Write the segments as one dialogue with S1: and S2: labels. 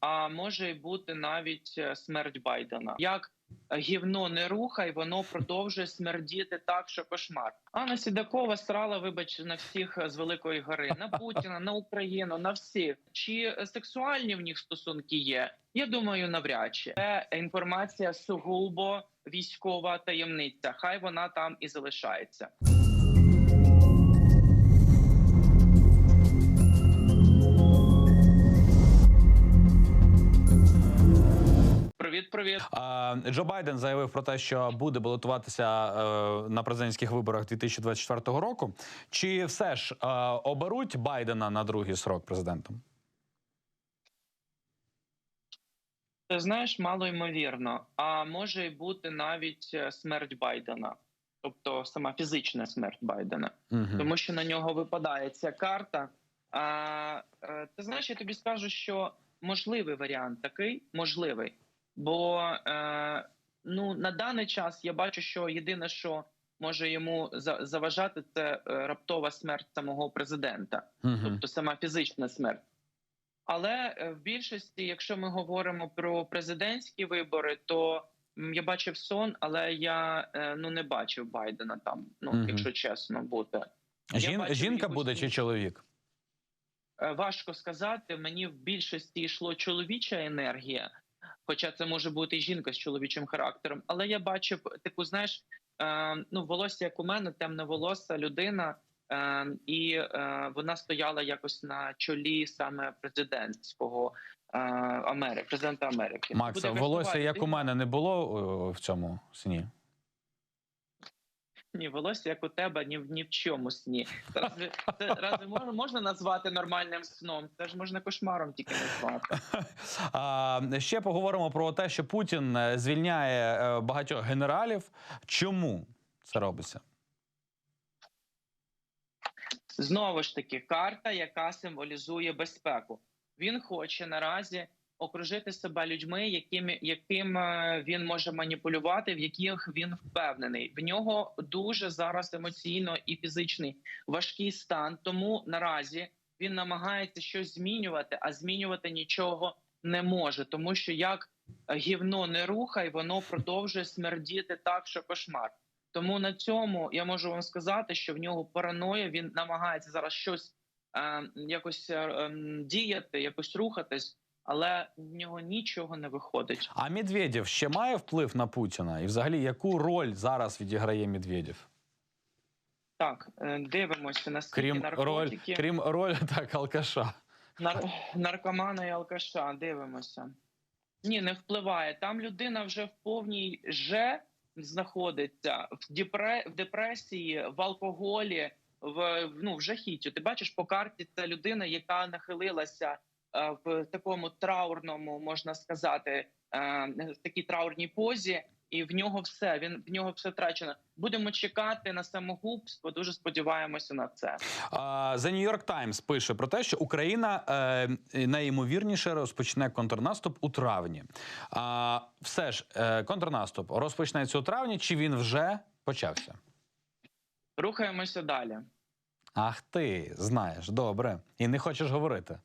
S1: а може бути навіть е, смерть Байдена. Як гівно не рухай, воно продовжує смердіти так, що кошмар. Анна Сідакова срала, вибач, на всіх е, з Великої гори, на Путіна, на Україну, на всіх. Чи сексуальні в них стосунки є? Я думаю, навряд чи це інформація сугубо військова таємниця. Хай вона там і залишається. Привіт, привіт.
S2: Джо Байден заявив про те, що буде балотуватися е, на президентських виборах 2024 року. Чи все ж е, оберуть Байдена на другий срок президентом?
S1: Ти знаєш, мало ймовірно, а може й бути навіть е, смерть Байдена, тобто сама фізична смерть Байдена,
S2: Угу.
S1: тому що на нього випадає ця карта. А, ти знаєш, я тобі скажу, що можливий варіант такий, можливий, бо е, ну на даний час я бачу, що єдине, що може йому заважати, це е, раптова смерть самого президента
S2: Угу.
S1: тобто сама фізична смерть. Але е, в більшості, якщо ми говоримо про президентські вибори, то я бачив сон, але я е, ну не бачив Байдена там. Ну
S2: Мгм.
S1: якщо чесно бути,
S2: Жін, жінка
S1: якусь
S2: буде чи чоловік?
S1: Важко сказати. Мені в більшості йшло чоловіча енергія, хоча це може бути і жінка з чоловічим характером. Але я бачив таку, знаєш, е, ну волосся, як у мене, темне волоса людина. Е, і е, вона стояла якось на чолі саме президентського е, Америки, президента Америки.
S2: Макса, волосся, як у мене, не було о, в цьому сні.
S1: Ні, волосся як у тебе, ні в ні в чому сні. Це разве, це разве можна, можна назвати нормальним сном? Це ж можна кошмаром тільки назвати.
S2: А, ще поговоримо про те, що Путін е, звільняє е, багатьох генералів. Чому це робиться?
S1: Знову ж таки, карта, яка символізує безпеку. Він хоче наразі окружити себе людьми, якими яким е, він може маніпулювати, в яких він впевнений. В нього дуже зараз емоційно і фізичний важкий стан. Тому наразі він намагається щось змінювати, а змінювати нічого не може, тому що як гівно не рухай, воно продовжує смердіти так, що кошмар. Тому на цьому я можу вам сказати, що в нього параноя. Він намагається зараз щось е, якось е, діяти, якось рухатись, але в нього нічого не виходить.
S2: А Медведєв ще має вплив на Путіна? І взагалі, яку роль зараз відіграє Медведєв?
S1: Так, е, дивимося наскільки
S2: Крім роль,
S1: наркотики,
S2: крім роль так, алкаша.
S1: нар... наркомана і алкаша. Дивимося. Ні, не впливає. Там людина вже в повній же знаходиться в депре... в депресії, в алкоголі, в ну в жахіттю. Ти бачиш по карті це людина, яка нахилилася в такому траурному, можна сказати, е, в такій траурній позі, і в нього все. Він в нього все втрачено. Будемо чекати на самогубство. Дуже сподіваємося на це.
S2: The New York Times пише про те, що Україна е, найімовірніше розпочне контрнаступ у травні. А, все ж, е, контрнаступ розпочнеться у травні, чи він вже почався?
S1: Рухаємося далі.
S2: Ах ти знаєш, добре. І не хочеш говорити.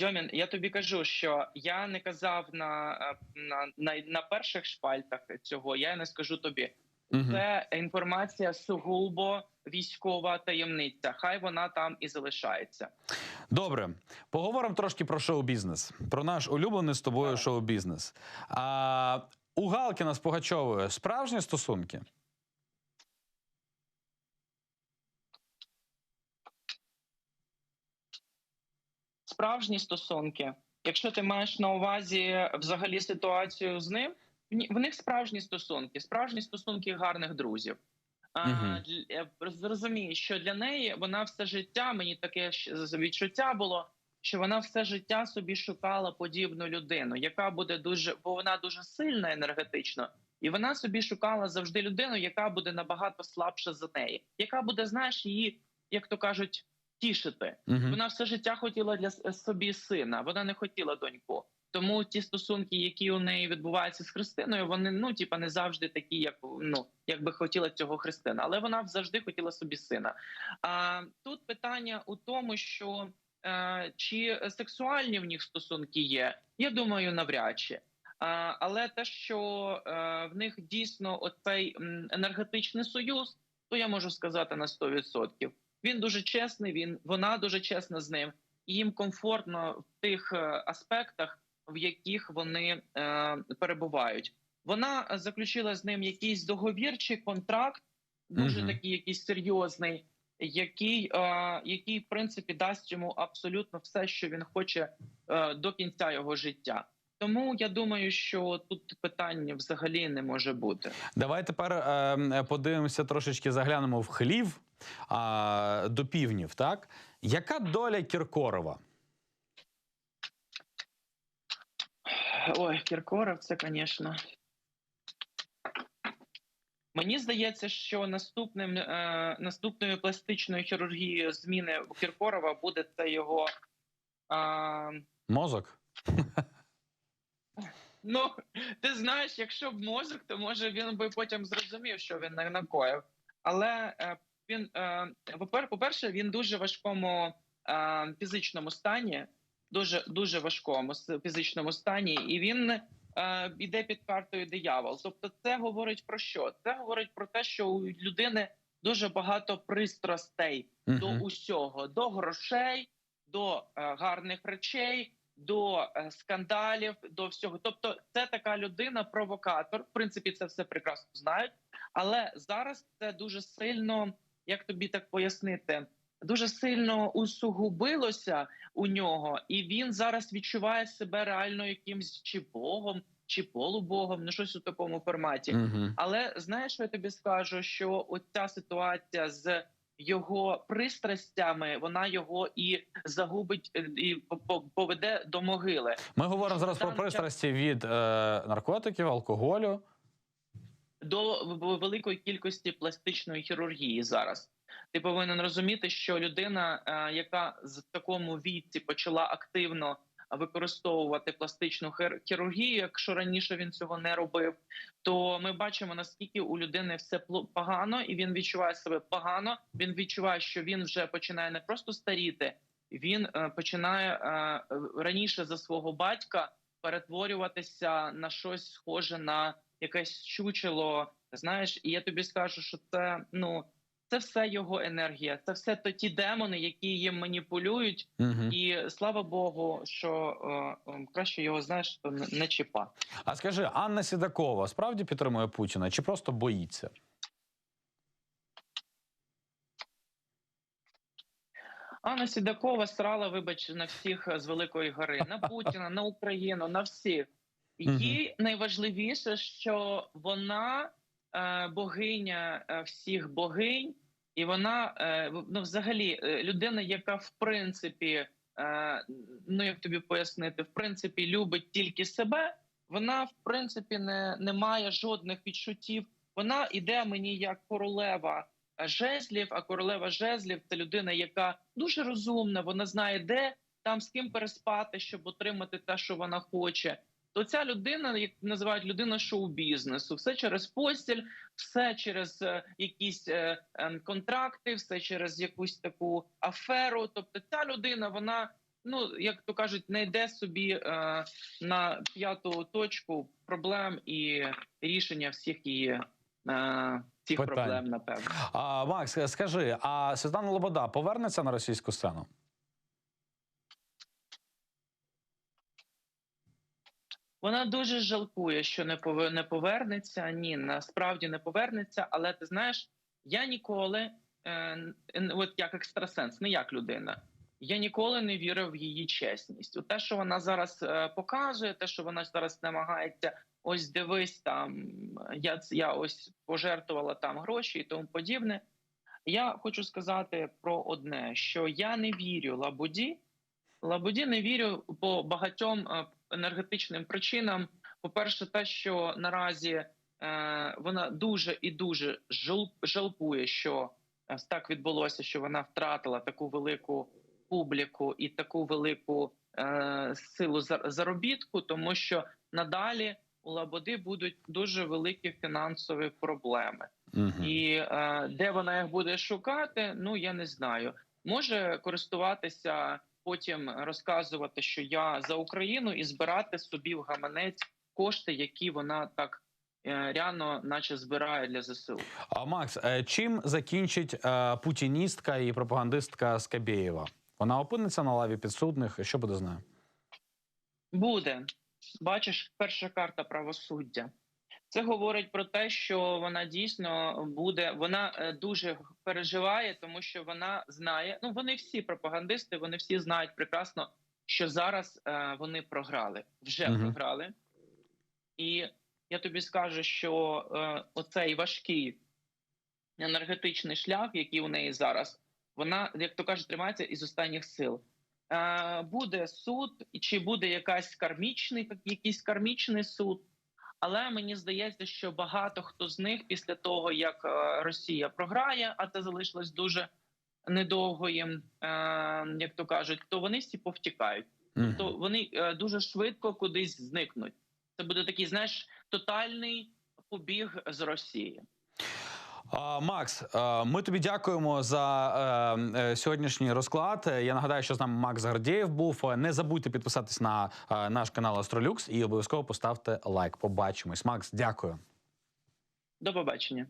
S1: Дьомін, я тобі кажу, що я не казав на, е, на, на, на перших шпальтах цього, я не скажу тобі.
S2: Мгм.
S1: Це інформація сугубо військова таємниця. Хай вона там і залишається.
S2: Добре, поговоримо трошки про шоу-бізнес, про наш улюблений з тобою шоу-бізнес. А, у Галкіна з Пугачовою справжні стосунки?
S1: Справжні стосунки. Якщо ти маєш на увазі взагалі ситуацію з ним, в них справжні стосунки, справжні стосунки гарних друзів. А, зрозумію, що для неї вона все життя, мені таке відчуття було, що вона все життя собі шукала подібну людину, яка буде дуже, бо вона дуже сильна енергетично, і вона собі шукала завжди людину, яка буде набагато слабша за неї, яка буде, знаєш, її, як то кажуть, тішити.
S2: Угу.
S1: Вона все життя хотіла для собі сина. Вона не хотіла доньку. Тому ті стосунки, які у неї відбуваються з Христиною, вони ну типа не завжди такі, як ну як би хотіла цього Христина, але вона завжди хотіла собі сина. А тут питання у тому, що Е, Чи сексуальні в них стосунки є? Я думаю, навряд чи. Е, Але те, що е, в них дійсно оцей енергетичний союз, то я можу сказати на 100%. Він дуже чесний. Він вона дуже чесна з ним, і їм комфортно в тих е, аспектах, в яких вони е, перебувають. Вона заключила з ним якийсь договір чи контракт, дуже
S2: Мгм.
S1: такий якийсь серйозний, який, е, який в принципі дасть йому абсолютно все, що він хоче е, до кінця його життя. Тому я думаю, що тут питання взагалі не може бути.
S2: Давай тепер е, подивимося трошечки, заглянемо в хлів а, до півнів. Так яка доля Кіркорова?
S1: Ой, Кіркоров, це, звісно. Мені здається, що наступним е, наступною пластичною хірургією зміни у Кіркорова буде це його. Е,
S2: Мозок?
S1: ну, ти знаєш, якщо б мозок, то може він би потім зрозумів, що він накоїв. Але е, він, е, попер- по-перше, він дуже важкому е, фізичному стані, дуже дуже важкому фізичному стані, і він е, йде під картою диявол. Тобто, це говорить про що? Це говорить про те, що у людини дуже багато пристрастей до усього, до грошей, до е, гарних речей, до е, скандалів, до всього. Тобто, це така людина, провокатор. В принципі, це все прекрасно знають. Але зараз це дуже сильно, як тобі так пояснити, дуже сильно усугубилося у нього, і він зараз відчуває себе реально якимсь чи богом, чи полубогом, ну щось у такому форматі.
S2: Мгм.
S1: Але знаєш, що я тобі скажу, що оця ситуація з його пристрастями, вона його і загубить, е, і по- по- поведе до могили.
S2: Ми говоримо зараз про пристрасті від е, наркотиків, алкоголю.
S1: До великої кількості пластичної хірургії зараз. Ти повинен розуміти, що людина, е, яка з такому віці почала активно використовувати пластичну хірургію, якщо раніше він цього не робив, то ми бачимо наскільки у людини все погано, і він відчуває себе погано. Він відчуває, що він вже починає не просто старіти, він е, починає е, раніше за свого батька перетворюватися на щось схоже на якесь чучело. Знаєш, і я тобі скажу, що це ну це все його енергія, це все то ті демони, які їм маніпулюють,
S2: Мгм.
S1: і слава Богу, що е, е, краще його знаєш, не, не чіпа.
S2: А скажи, Анна Сідакова справді підтримує Путіна чи просто боїться?
S1: Анна Сідакова срала, вибач, на всіх з Великої гори, на Путіна, на Україну, на всіх. Їй найважливіше, що вона е, богиня е, всіх богинь, і вона е, ну, взагалі людина, яка в принципі, ну як тобі пояснити, в принципі, любить тільки себе. Вона в принципі не, не має жодних відчуттів. Вона іде мені як королева жезлів, а королева жезлів це людина, яка дуже розумна. Вона знає, де там з ким переспати, щоб отримати те, що вона хоче. То ця людина, як називають людина шоу-бізнесу, все через постіль, все через е, якісь е, е, контракти, все через якусь таку аферу. Тобто, ця людина, вона ну як то кажуть, не йде собі е, на п'яту точку проблем і рішення всіх її е, цих
S2: Питань.
S1: проблем, напевно.
S2: А, Макс, скажи, а Світлана Лобода повернеться на російську сцену?
S1: Вона дуже жалкує, що не пове- не повернеться. Ні, насправді не повернеться. Але ти знаєш, я ніколи, е, от як екстрасенс, не як людина. Я ніколи не вірив в її чесність. У те, що вона зараз е, показує, те, що вона зараз намагається, ось дивись там, я я ось пожертвувала там гроші і тому подібне. Я хочу сказати про одне: що я не вірю Лабуді. Лабуді не вірю по багатьом е, енергетичним причинам. По-перше, те, що наразі е, вона дуже і дуже жал, жалкує, що е, так відбулося, що вона втратила таку велику публіку і таку велику е, силу за- заробітку, тому що надалі у Лабуди будуть дуже великі фінансові проблеми.
S2: Мгм.
S1: І е, де вона їх буде шукати, ну я не знаю. Може користуватися потім розказувати, що я за Україну, і збирати собі в гаманець кошти, які вона так е, ряно, наче збирає для ЗСУ.
S2: А Макс, е, чим закінчить е, путіністка і пропагандистка Скабєєва? Вона опиниться на лаві підсудних. Що буде з нею?
S1: Буде бачиш, перша карта правосуддя. Це говорить про те, що вона дійсно буде. Вона е, дуже переживає, тому що вона знає. Ну вони всі пропагандисти, вони всі знають прекрасно, що зараз е, вони програли, вже
S2: Мгм.
S1: програли. І я тобі скажу, що е, оцей важкий енергетичний шлях, який у неї зараз, вона, як то кажуть, тримається із останніх сил. Е, буде суд, чи буде якась кармічний, якийсь кармічний суд. Але мені здається, що багато хто з них після того, як е, Росія програє, а це залишилось дуже недовго їм, е, як то кажуть, то вони всі повтікають. Тобто вони е, дуже швидко кудись зникнуть. Це буде такий, знаєш, тотальний побіг з Росії.
S2: Макс, ми тобі дякуємо за е, е, сьогоднішній розклад. Я нагадаю, що з нами Макс Гардієв був. Не забудьте підписатись на е, наш канал Астролюкс і обов'язково поставте лайк. Побачимось. Макс, дякую.
S1: До побачення.